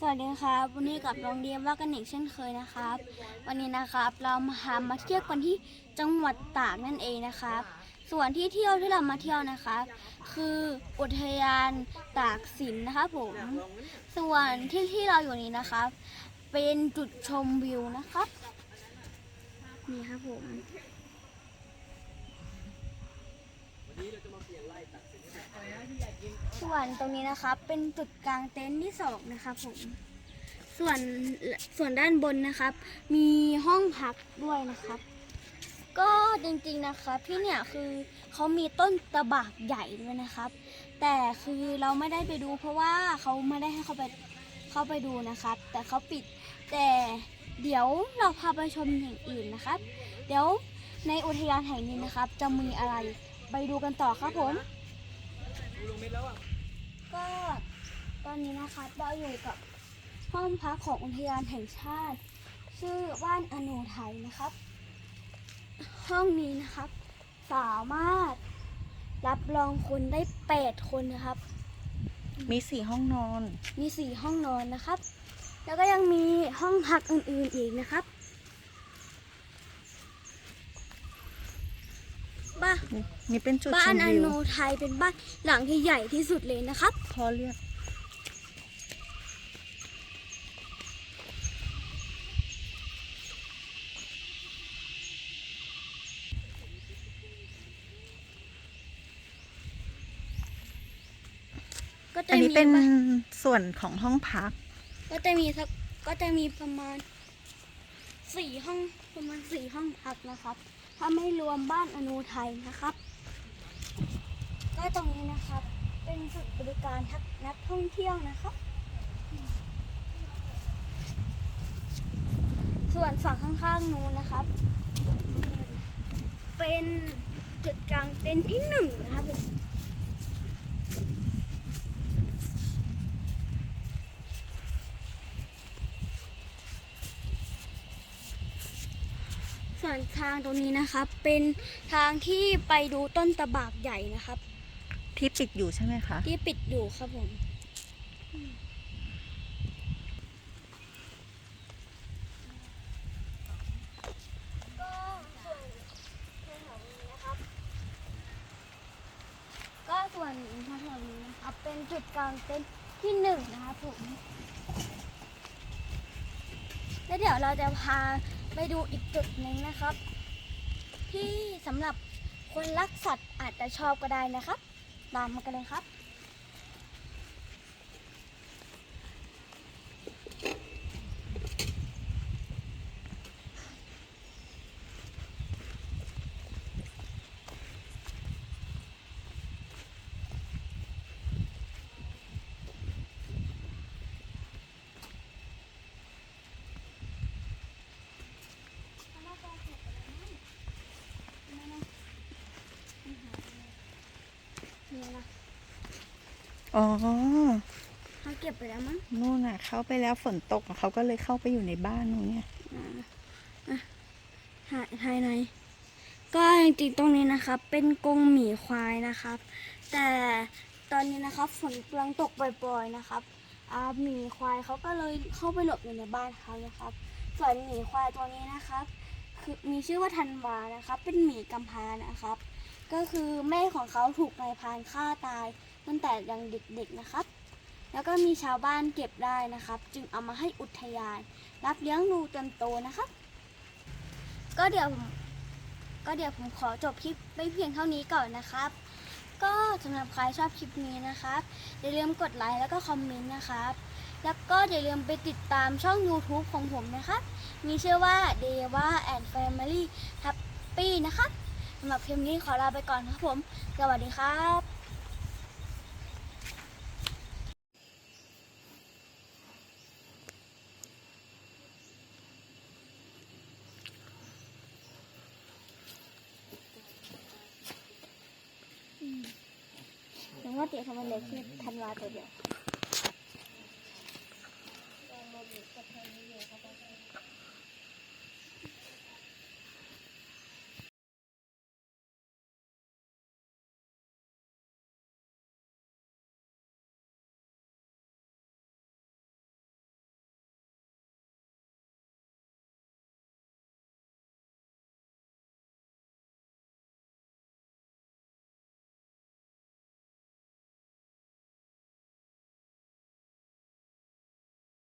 สวัสดีครับ วันนี้กับโรงเรียนว่ากันอีกเช่นเคยนะครับ วันนี้นะครับเรามาหามาเที่ยวกันที่จังหวัดตากนั่นเองนะครับ ส่วนที่เที่ยวที่เรามาเที่ยวนะครับ คืออุทยานตากสินนะครับผม ส่วนที่ที่เราอยู่นี้นะครับ เป็นจุดชมวิวนะครับนี่ครับผมส่ ส่วนตรงนี้นะครับเป็นจุดกลางเต็นท์ที่สองนะครับผมส่วนส่วนด้านบนนะครับ มีห้องพักด้วยนะครับ ก็จริงๆนะครับที่เนี่ยคือเขามีต้นตะบากใหญ่ด้วยนะครับ แต่คือเราไม่ได้ไปดู เพราะว่าเขาไม่ได้ให้เขาไปเข้าไปดูนะครับ แต่เขาปิดแต่เดี๋ยวเราพาไปชมอย่างอื่นนะครับ เดี๋ยวในอุทยานแห่งนี้นะครับ จะมีอะไรไปดูกันต่อครับผม ก็ตอนนี้นะครับเราอยู่กับห้องพักของอุทยานแห่งชาติ ชื่อบ้านอโนไทยนะครับ ห้องนี้นะครับ สามารถรับรองคนได้8คนนะครับ มีสี่ห้องนอน มีสี่ห้องนอนนะครับ แล้วก็ยังมีห้องพักอื่นๆอีกนะครับ บ้านนี่เป็นจุดชบ้านมอวิวโนไทยเป็นบ้านหลังที่ใหญ่ที่สุดเลยนะครับ พอเรียกก็จะอันนี้มีเป็นบ้านส่วนของห้องพัก ก็จะมีสักก็จะมีประมาณสี่ห้องประมาณสี่ห้องพักนะครับ ถ้าไม่รวมบ้านอนุไทยนะครับ ก็ตรงนี้นะครับ เป็นจุดบริการทักนักท่องเที่ยวนะครับ ส่วนฝั่งข้างๆนู้นนะครับ เป็นจุดกลางเต็นท์ที่หนึ่งนะครับ ส่วนทางตรงนี้นะครับ เป็นทางที่ไปดูต้นตะบากใหญ่นะครับ ที่ปิดอยู่ใช่ไหมคะ ที่ปิดอยู่ครับผมก็ส่วนแถวๆนี้นะครับก็ส่วนแถวๆนี้นะครับเป็นจุดกลางเต็นท์ที่หนึ่งนะครับผมแล้วเดี๋ยวเราจะพา ไปดูอีกจุดหนึ่งนะครับ ที่สำหรับคนรักสัตว์อาจจะชอบก็ได้นะครับ ตามมากันเลยครับ นี่นะ อ๋อเขาเก็บไปแล้วมั้งนู่นน่ะ เข้าไปแล้วฝนตกเขาก็เลยเข้าไปอยู่ในบ้านนู่นเนี่ยภายภายใน ก็จริงๆตรงนี้นะครับ เป็นกรงหมีควายนะครับ แต่ตอนนี้นะครับฝนกำลังตกปล่อยๆนะครับอ่าหมีควายเขาก็เลยเข้าไปหลบอยู่ในบ้านเขานะครับ ส่วนหมีควายตัวนี้นะครับ คือมีชื่อว่าธันวานะครับ เป็นหมีกำพร้านะครับ ก็คือแม่ของเขาถูกนายพรานฆ่าตาย ตั้งแต่ยังเด็กๆนะครับ แล้วก็มีชาวบ้านเก็บได้นะครับ จึงเอามาให้อุทยาน รับเลี้ยงดูจนโตนะครับ ก็เดี๋ยวผมก็เดี๋ยวผมขอจบคลิปไปเพียงเท่านี้ก่อนนะครับ ก็สำหรับใครชอบคลิปนี้นะครับอย่าลืมกดไลค์แล้วก็คอมเมนต์นะครับ แล้วก็อย่าลืมไปติดตามช่อง YouTube ของผมนะครับ มีชื่อว่า d e v a and Family Happy นะครับสำหรับคลิปนี้ขอลาไปก่อนครับผม สวัสดีครับ เดียวทำไมันเล็กที่ทนวาตัวเดียว